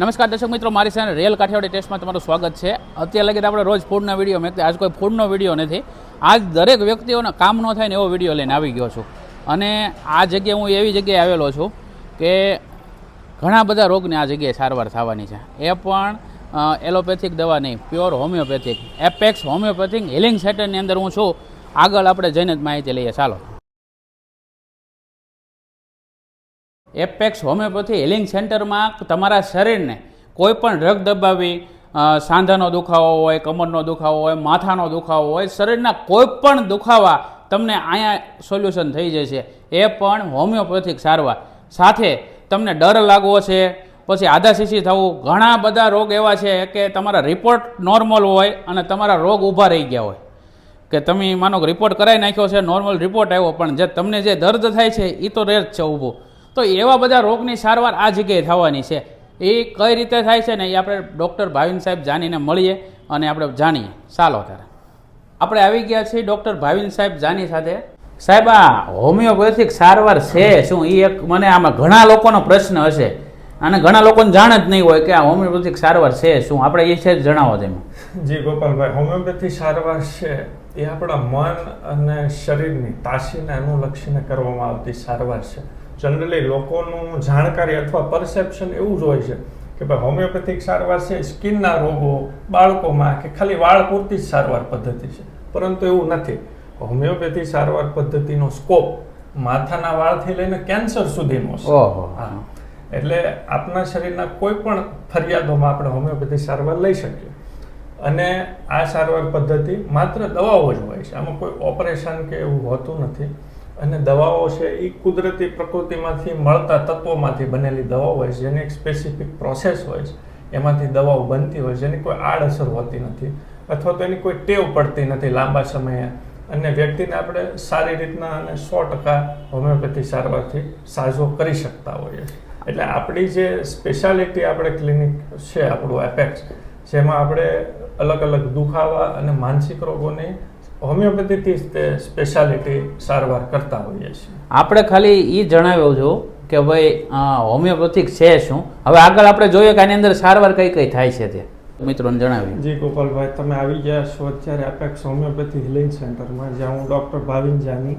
નમસ્કાર દર્શક મિત્રો, મારી સાથે રેલ કાઠિયાવાડી ટેસ્ટમાં તમારું સ્વાગત છે. અત્યારે લગી આપણે રોજ ફૂડના વીડિયો મેં આજ કોઈ ફૂડનો વીડિયો નથી. આજ દરેક વ્યક્તિઓને કામ ન થાય ને એવો વીડિયો લઈને આવી ગયો છું. અને આ જગ્યાએ હું એવી જગ્યાએ આવેલો છું કે ઘણા બધા રોગને આ જગ્યાએ સારવાર થવાની છે. એ પણ એલોપેથિક દવા નહીં, pure homeopathic. Apex homeopathic healing સેન્ટરની અંદર હું છું. આગળ આપણે જઈને જ માહિતી લઈએ. ચાલો. એપેક્સ હોમિયોપેથી હિલિંગ સેન્ટરમાં તમારા શરીરને કોઈ પણ રગ દબાવી સાંધાનો દુખાવો હોય, કમરનો દુખાવો હોય, માથાનો દુખાવો હોય, શરીરના કોઈ પણ દુખાવા તમને અહીંયા સોલ્યુશન થઈ જશે એ પણ હોમિયોપેથિક સારવાર. સાથે તમને ડર લાગવો છે, પછી આધાશીશી થવું, ઘણા બધા રોગ એવા છે કે તમારા રિપોર્ટ નોર્મલ હોય અને તમારા રોગ ઊભા રહી ગયા હોય. કે તમે માનો રિપોર્ટ કરાવી નાખ્યો છે, નોર્મલ રિપોર્ટ આવ્યો, પણ જે તમને જે દર્દ થાય છે એ તો રહે જ છે ઊભું. તો એવા બધા રોગની સારવાર આ જગ્યાએ થવાની છે. એ કઈ રીતે થાય છે ને એ આપણે ડૉક્ટર ભાવિન સાહેબ જાનીને મળીએ અને આપણે જાણીએ. ચાલો ત્યારે. આપણે આવી ગયા છીએ ડૉક્ટર ભાવિન સાહેબ જાની સાથે. સાહેબ, આ હોમિયોપેથિક સારવાર છે શું? એ એક મને આમાં ઘણા લોકોનો પ્રશ્ન હશે. અને ઘણા લોકોને જાણ જ નહીં હોય કે આ હોમિયોપેથિક સારવાર છે શું? આપણે એ છે જણાવો તેમાં. જી, ગોપાલભાઈ હોમિયોપેથી સારવાર છે એ આપણા મન અને શરીરની તાસીને અનુલક્ષીને કરવામાં આવતી સારવાર છે. જનરલી લોકોનું જાણકારી અથવા પરસેપ્શન એવું જ હોય છે કે ભાઈ હોમિયોપેથિક સારવાર છે સ્કિનના રોગો બાળકોમાં કે ખાલી વાળ પૂરતી જ સારવાર પદ્ધતિ છે. પરંતુ એવું નથી. હોમિયોપેથી સારવાર પદ્ધતિનો સ્કોપ માથાના વાળથી લઈને કેન્સર સુધીનો છે. એટલે આપણા શરીરના કોઈ પણ ફરિયાદોમાં આપણે હોમિયોપેથી સારવાર લઈ શકીએ. અને આ સારવાર પદ્ધતિ માત્ર દવાઓ જ હોય છે. આમાં કોઈ ઓપરેશન કે એવું હોતું નથી. અને દવાઓ છે એ કુદરતી પ્રકૃતિમાંથી મળતા તત્વોમાંથી બનેલી દવાઓ હોય છે, જેની એક સ્પેસિફિક પ્રોસેસ હોય છે. એમાંથી દવાઓ બનતી હોય છે, જેની કોઈ આડઅસર હોતી નથી અથવા તો એની કોઈ ટેવ પડતી નથી લાંબા સમયે. અને વ્યક્તિને આપણે સારી રીતના અને સો ટકા હોમિયોપેથી સારવારથી સાજો કરી શકતા હોઈએ છીએ. એટલે આપણી જે સ્પેશિયાલિટી આપણે ક્લિનિક છે, આપણું એપેક્સ જેમાં આપણે અલગ અલગ દુખાવા અને માનસિક રોગોની હોમિયોપેથીથી તે સ્પેશિયાલિટી સારવાર કરતા હોઈએ છીએ. આપણે ખાલી એ જણાવ્યો છું કે ભાઈ હોમિયોપેથિક છે શું? હવે આગળ આપણે જોઈએ કે આની અંદર સારવાર કઈ કઈ થાય છે તે. મિત્રોને જણાવ્યું જી ગોપાલભાઈ તમે આવી ગયા છો અત્યારે અપેક્ષ હોમિયોપેથી હિલિંગ સેન્ટરમાં જ્યાં હું doctor Bhavin Jani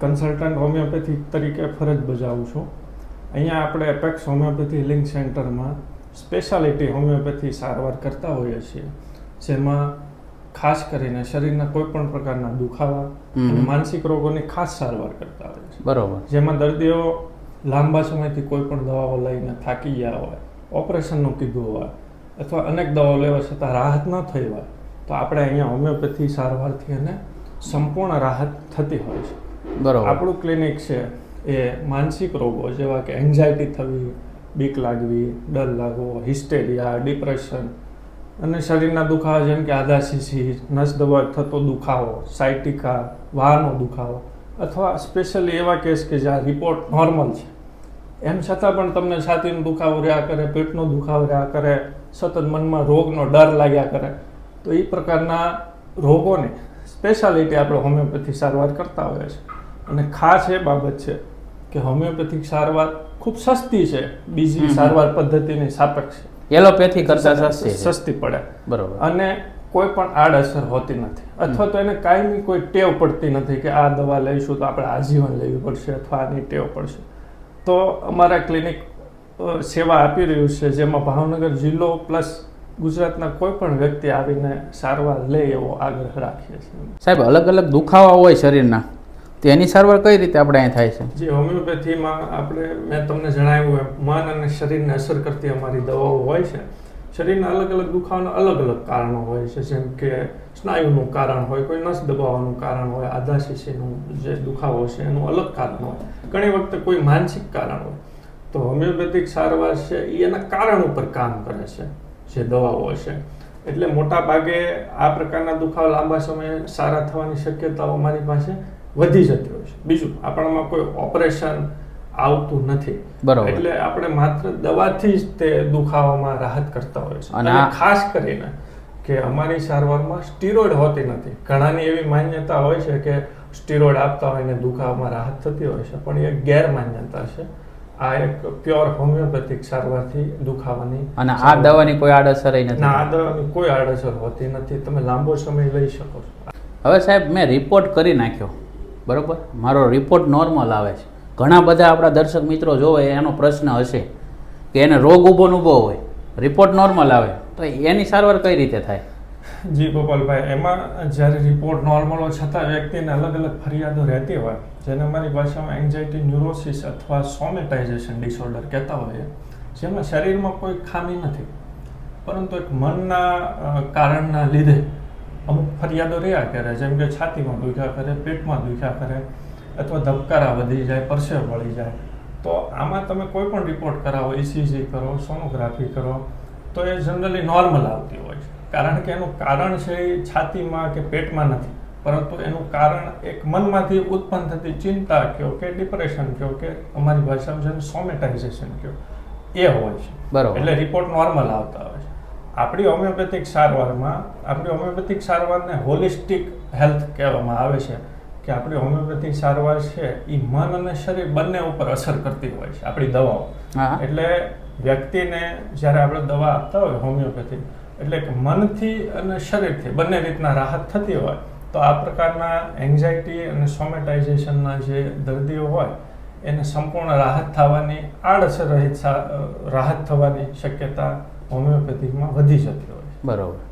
consultant homeopathy તરીકે ફરજ બજાવું છું. અહીંયા આપણે એપેક્સ હોમિયોપેથી હિલિંગ સેન્ટરમાં સ્પેશિયાલિટી હોમિયોપેથી સારવાર કરતા હોઈએ છીએ. જેમાં ખાસ કરીને શરીરના કોઈ પણ પ્રકારના દુખાવા અને માનસિક રોગોની ખાસ સારવાર કરતા હોય છે. બરોબર. જેમાં દર્દીઓ લાંબા સમયથી કોઈ પણ દવાઓ લઈને થાકી ગયા હોય ઓપરેશનનું કીધું હોય અથવા અનેક દવાઓ લેવા છતાં રાહત ન થઈ હોય તો આપણે અહીંયા હોમિયોપેથી સારવારથી એને સંપૂર્ણ રાહત થતી હોય છે. બરોબર. આપણું ક્લિનિક છે એ માનસિક રોગો જેવા કે એન્ઝાયટી થવી બીક લાગવી ડર લાગવો હિસ્ટેરિયા ડિપ્રેશન અને શરીરના દુખાવા જેમ કે આધાશીસી નસ દબાવ થતો દુખાવો સાયટિકા વાહનો દુખાવો અથવા સ્પેશિયલી એવા કેસ કે જ્યાં રિપોર્ટ નોર્મલ છે. એમ છતાં પણ તમને છાતીનો દુખાવો રહ્યા કરે પેટનો દુખાવો રહ્યા કરે સતત મનમાં રોગનો ડર લાગ્યા કરે તો એ પ્રકારના રોગોને સ્પેશિયાલિટી આપણે હોમિયોપેથી સારવાર કરતા હોઈએ છીએ. અને ખાસ એ બાબત છે કે હોમિયોપેથિક સારવાર ખૂબ સસ્તી છે બીજી સારવાર પદ્ધતિની સાપેક્ષ. એલોપેથી કરતા સસ્તી સસ્તી પડે. બરોબર. અને કોઈ પણ આડઅસર હોતી નથી. અથવા તો એને કાયમી કોઈ ટેવ પડતી નથી કે આ દવા લઈશું તો આપણે આજીવન લેવી પડશે અથવા આની ટેવ પડશે. તો અમારા ક્લિનિક સેવા આપી રહ્યું છે જેમાં ભાવનગર જિલ્લો પ્લસ ગુજરાતના કોઈ પણ વ્યક્તિ આવીને સારવાર લે એવો આગ્રહ રાખીએ છીએ. સાહેબ અલગ અલગ દુખાવા હોય શરીરના. તો એની સારવાર કઈ રીતે આપણે અહીં થાય છે? જે, હોમિયોપેથીમાં આપણે, મેં તમને જણાવ્યું એમ, મન અને શરીરને અસર કરતી અમારી દવાઓ હોય છે. શરીરના અલગ અલગ દુખાવાના અલગ અલગ કારણો હોય છે, જેમ કે સ્નાયુનું કારણ હોય, કોઈ નસ દબાવવાનું કારણ હોય આધાશીશીનું જે દુખાવો છે, એનું અલગ કારણ હોય. ઘણી વખતે કોઈ માનસિક કારણ હોય. તો હોમિયોપેથિક સારવાર છે એ એના કારણ ઉપર કામ કરે છે, જે દવાઓ છે એટલે મોટા ભાગે આ પ્રકારના દુખાવા લાંબા સમયે સારા થવાની શક્યતાઓ અમારી પાસે વધી જતી હોય છે. બીજું આપણામાં કોઈ ઓપરેશન આવતું નથી. બરાબર. એટલે આપણે માત્ર દવાથી જ તે દુખાવામાં રાહત કરતા હોય છે. અને ખાસ કરીને કે અમારી સારવારમાં સ્ટીરોઇડ હોતી નથી. ઘણાની એવી માન્યતા હોય છે કે સ્ટીરોઇડ આપતા હોય ને દુખાવામાં રાહત થતી હોય છે પણ એ ગેરમાન્યતા છે. આ એક પ્યોર હોમિયોપેથિક સારવારથી દુખાવાની અને આ દવાની કોઈ આડઅસર નથી. ના આ દવાની કોઈ આડઅસર હોતી નથી. તમે લાંબો સમય લઈ શકો છો. હવે સાહેબ મેં રિપોર્ટ કરી નાખ્યો. બરોબર? મારો રિપોર્ટ નોર્મલ આવે છે. ઘણા બધા આપણા દર્શક મિત્રો જોવે એનો પ્રશ્ન હશે કે એને રોગ ઊભો ઊભો હોય. રિપોર્ટ નોર્મલ આવે. તો એની સારવાર કઈ રીતે થાય? જી ગોપાલભાઈ, એમાં જ્યારે રિપોર્ટ નોર્મલ હોય છતાં વ્યક્તિને અલગ અલગ ફરિયાદો રહેતી હોય, જેને અમારી ભાષામાં એન્ઝાઇટી ન્યુરોસિસ અથવા સોમેટાઇઝેશન ડિસઓર્ડર કહેતા હોઈએ, જેમાં શરીરમાં કોઈ ખામી નથી. પરંતુ એક મનના કારણના લીધે અમુક ફરિયાદો રહ્યા કરે જેમ કે છાતીમાં દુખ્યા કરે પેટમાં દુખ્યા કરે અથવા ધબકારા વધી જાય પરસેવ વળી જાય તો આમાં તમે કોઈ પણ રિપોર્ટ કરાવો ઇસીજી કરો સોનોગ્રાફી કરો તો એ જનરલી નોર્મલ આવતી હોય છે. કારણ કે એનું કારણ છે એ છાતીમાં કે પેટમાં નથી પરંતુ એનું કારણ એક મનમાંથી ઉત્પન્ન થતી ચિંતા કયો કે ડિપ્રેશન કયો કે અમારી ભાષામાં જેને સોમેટાઇઝેશન કયો એ હોય છે. બરાબર. એટલે રિપોર્ટ નોર્મલ આવતા હોય છે. આપણી હોમિયોપેથિક સારવારમાં આપણી હોમિયોપેથિક સારવારને હોલિસ્ટિક હેલ્થ કહેવામાં આવે છે કે આપણી હોમિયોપેથિક સારવાર છે એ મન અને શરીર બંને ઉપર અસર કરતી હોય છે આપણી દવાઓ. એટલે વ્યક્તિને જ્યારે આપણે દવા આપતા હોય હોમિયોપેથિક એટલે કે મનથી અને શરીરથી બંને રીતના રાહત થતી હોય તો આ પ્રકારના એન્ઝાયટી અને સોમેટાઇઝેશનના જે દર્દીઓ હોય એને સંપૂર્ણ રાહત થવાની આડઅસર રહિત રાહત થવાની શક્યતા હોમિયોપેથિકમાં વધી જતી હોય. બરોબર.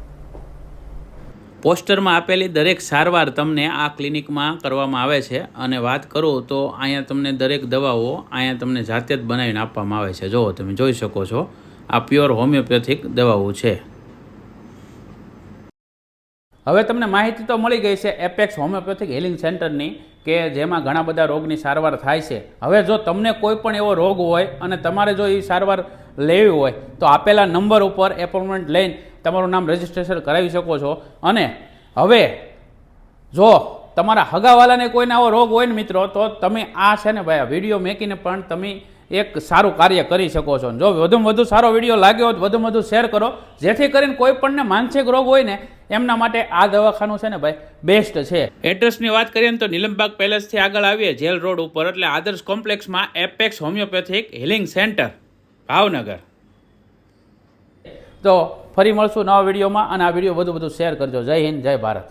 પોસ્ટરમાં આપેલી દરેક સારવાર તમને આ ક્લિનિકમાં કરવામાં આવે છે અને વાત કરું તો અહીંયા તમને દરેક દવાઓ અહીંયા તમને જાતે જ બનાવીને આપવામાં આવે છે. જો તમે જોઈ શકો છો, આ પ્યોર હોમિયોપેથિક દવાઓ છે. હવે તમને માહિતી તો મળી ગઈ છે એપેક્સ હોમિયોપેથિક હિલિંગ સેન્ટરની કે જેમાં ઘણા બધા રોગની સારવાર થાય છે. હવે જો તમને કોઈ પણ એવો રોગ હોય અને તમારે જો એ સારવાર લેવી હોય તો આપેલા નંબર ઉપર એપોઇન્ટમેન્ટ લઈને તમારું નામ રજિસ્ટ્રેશન કરાવી શકો છો. અને હવે જો તમારા હગાવાલાને કોઈને આવો રોગ હોય ને મિત્રો, તો તમે આ છે ને ભાઈ વીડિયો મેકીને પણ તમે એક સારું કાર્ય કરી શકો છો. જો વધુમાં વધુ સારો વીડિયો લાગ્યો હોય તો વધુમાં વધુ શેર કરો. જેથી કરીને કોઈ પણને માનસિક રોગ હોય ને, એમના માટે આ દવાખાનું છે ને ભાઈ બેસ્ટ છે. એડ્રેસની વાત કરીએ તો નીલમબાગ પેલેસથી આગળ આવીએ, જેલ રોડ ઉપર, એટલે Adarsh કોમ્પ્લેક્સમાં Apex homeopathic healing centre Bhavnagar. તો ફરી મળશું નવા વિડીયોમાં અને આ વીડિયો વધુ વધુ શેર કરજો. જય હિન્દ, જય ભારત.